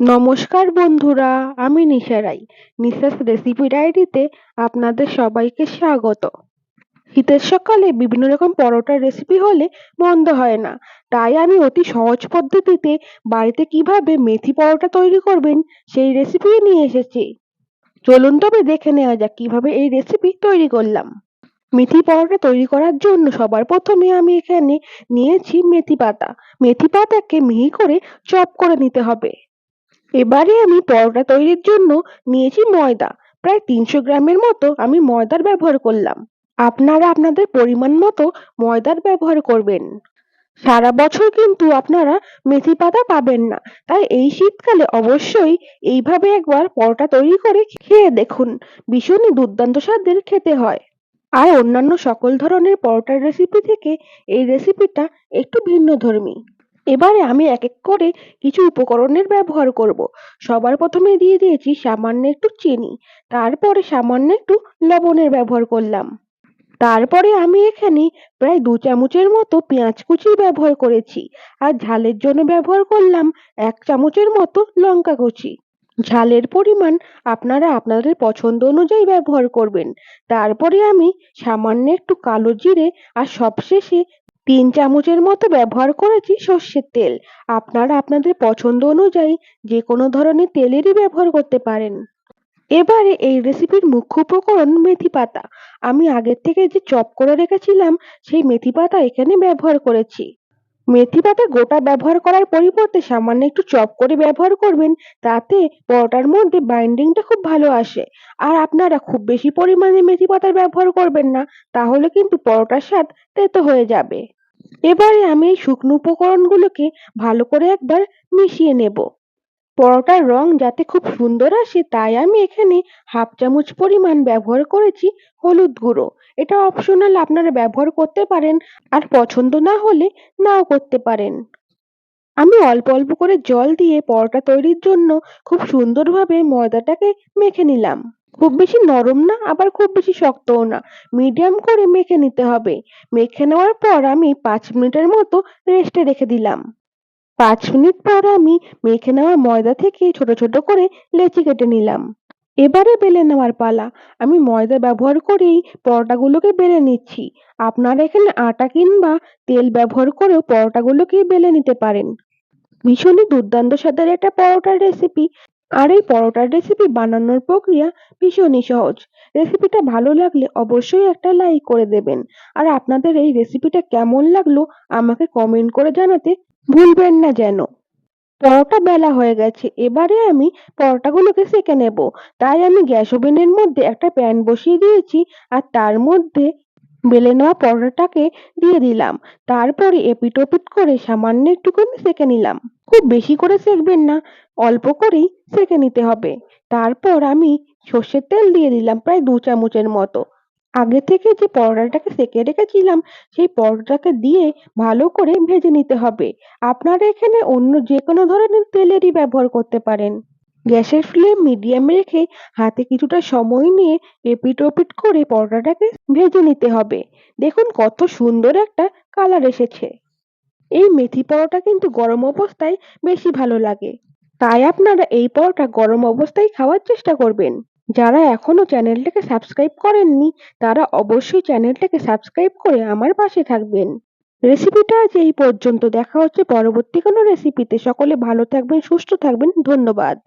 নমস্কার বন্ধুরা, আমি নিশা রাই। নিশাস রেসিপি ডায়েরিতে আপনাদের সবাইকে স্বাগত। শীতের সকালে বিভিন্ন রকম পরোটার রেসিপি হলে মন্দ হয় না। তাই আমি অতি সহজ পদ্ধতিতে বাড়িতে কীভাবে মেথি পরোটা তৈরি করবেন সেই রেসিপি নিয়ে এসেছি। চলুন তবে দেখে নেওয়া যাক কীভাবে এই রেসিপি তৈরি করলাম। মেথি পরোটা তৈরি করার জন্য সবার প্রথমে আমি এখানে নিয়েছি মেথি পাতা। মেথি পাতাকে মিহি করে চপ করে নিতে হবে। এবারে আমি পরোটা তৈরির জন্য নিয়েছি ময়দা। প্রায় তিনশো গ্রামের মতো আমি ময়দার ব্যবহার করলাম। আপনারা আপনাদের পরিমাণ মতো ময়দার ব্যবহার করবেন। সারা বছর কিন্তু আপনারা মেথি পাতা পাবেন না। তাই এই শীতকালে অবশ্যই এইভাবে একবার পরোটা তৈরি করে খেয়ে দেখুন। ভীষণই দুর্দান্ত স্বাদের খেতে হয়। আর অন্যান্য সকল ধরনের পরোটার রেসিপি থেকে এই রেসিপিটা একটু ভিন্নধর্মী। এবারে আমি এক এক করে কিছু উপকরণের ব্যবহার করব। সবার প্রথমে দিয়ে দিয়েছি সামান্য একটু চিনি, তারপরে সামান্য একটু লবণের ব্যবহার করলাম। তারপরে আমি এখানে প্রায় দু চামচের মতো পেঁয়াজ কুচি ব্যবহার করেছি আর ঝালের জন্য ব্যবহার করলাম এক চামচের মতো লঙ্কা কুচি। ঝালের পরিমাণ আপনারা আপনাদের পছন্দ অনুযায়ী ব্যবহার করবেন। তারপরে আমি সামান্য একটু কালো জিরে আর সবশেষে তিন চামচের মতো ব্যবহার করেছি সর্ষের তেল। আপনারা আপনাদের পছন্দ অনুযায়ী যে কোনো ধরনের তেলেরই ব্যবহার করতে পারেন। এবারে এই রেসিপির মুখ্য উপকরণ মেথি পাতা। আমি আগের থেকে যে চপ করে রেখেছিলাম, সেই মেথি পাতা এখানে ব্যবহার করেছি। মেথি পাতা গোটা ব্যবহার করার পরিবর্তে সামান্য একটু চপ করে ব্যবহার করবেন, তাতে পরোটার মধ্যে বাইন্ডিংটা খুব ভালো আসে। আর আপনারা খুব বেশি পরিমাণে মেথি পাতার ব্যবহার করবেন না, তাহলে কিন্তু পরোটার স্বাদ তেতো হয়ে যাবে। এবারে আমি এই শুকনো উপকরণগুলোকে ভালো করে একবার মিশিয়ে নেব। পরোটার রং যাতে খুব সুন্দর আসে, তাই আমি এখানে হাফ চামচ পরিমাণ ব্যবহার করেছি হলুদ গুঁড়ো। এটা অপশনাল আপনারা ব্যবহার করতে পারেন আর পছন্দ না হলে নাও করতে পারেন। আমি অল্প অল্প করে জল দিয়ে পরোটা তৈরির জন্য খুব সুন্দরভাবে ময়দাটাকে মেখে নিলাম। খুব বেশি নরম না, আবার খুব বেশি শক্তও না। মিডিয়াম করে মেখে নিতে হবে। মেখে নেওয়ার পর আমি পাঁচ মিনিটের মতো রেস্টে রেখে দিলাম। পাঁচ মিনিট পর আমি মেখে নেওয়া ময়দা থেকে ছোট ছোট করে লেচি কেটে নিলাম। এবারে বেলে নেওয়ার পালা। আমি ময়দা ব্যবহার করেই পরোটাগুলোকে বেলে নিচ্ছি। আপনারা এখানে আটা কিংবা তেল ব্যবহার করেও পরোটাগুলোকে বেলে নিতে পারেন। ভীষণই দুর্দান্ত স্বাদের একটা পরোটার রেসিপি আর এই পরোটার রেসিপি বানানোর প্রক্রিয়া ভীষণই সহজ। রেসিপিটা ভালো লাগলে অবশ্যই একটা লাইক করে দেবেন। আর আপনাদের এই রেসিপিটা কেমন লাগল আমাকে কমেন্ট করে জানাতে ভুলবেন না যেন। পরোটা বেলা হয়ে গেছে, এবারে আমি পরোটাগুলোকে সেঁকে নেব। তাই আমি গ্যাস ওভেনের মধ্যে একটা প্যান বসিয়ে দিয়েছি আর তার মধ্যে বেলে নেওয়া পরোটাটাকে দিয়ে দিলাম। তারপরে এপিট ওপিট করে সামান্য একটুখানি সেঁকে নিলাম। খুব বেশি করে সেঁকবেন না, অল্প করেই সেঁকে নিতে হবে। তারপর আমি সর্ষের তেল দিয়ে দিলাম প্রায় দু চামচের মতো। আগে থেকে যে পরোটাটাকে সেঁকে রেখেছিলাম, সেই পরোটাকে দিয়ে ভালো করে ভেজে নিতে হবে। আপনারা এখানে অন্য যে কোনো ধরনের তেলেরই ব্যবহার করতে পারেন। গ্যাসের ফ্লেম মিডিয়াম রেখে হাতে কিছুটা সময় নিয়ে এপিট ওপিট করে পরোটাটাকে ভেজে নিতে হবে। দেখুন কত সুন্দর একটা কালার এসেছে। এই মেথি পরোটা কিন্তু গরম অবস্থায় বেশি ভালো লাগে। তাই আপনারা এই পরোটা গরম অবস্থায় খাওয়ার চেষ্টা করবেন। যারা এখনও চ্যানেলটাকে সাবস্ক্রাইব করেননি, তারা অবশ্যই চ্যানেলটাকে সাবস্ক্রাইব করে আমার পাশে থাকবেন। রেসিপিটা আজ এই পর্যন্ত। দেখা হচ্ছে পরবর্তী কোনো রেসিপিতে। সকলে ভালো থাকবেন, সুস্থ থাকবেন। ধন্যবাদ।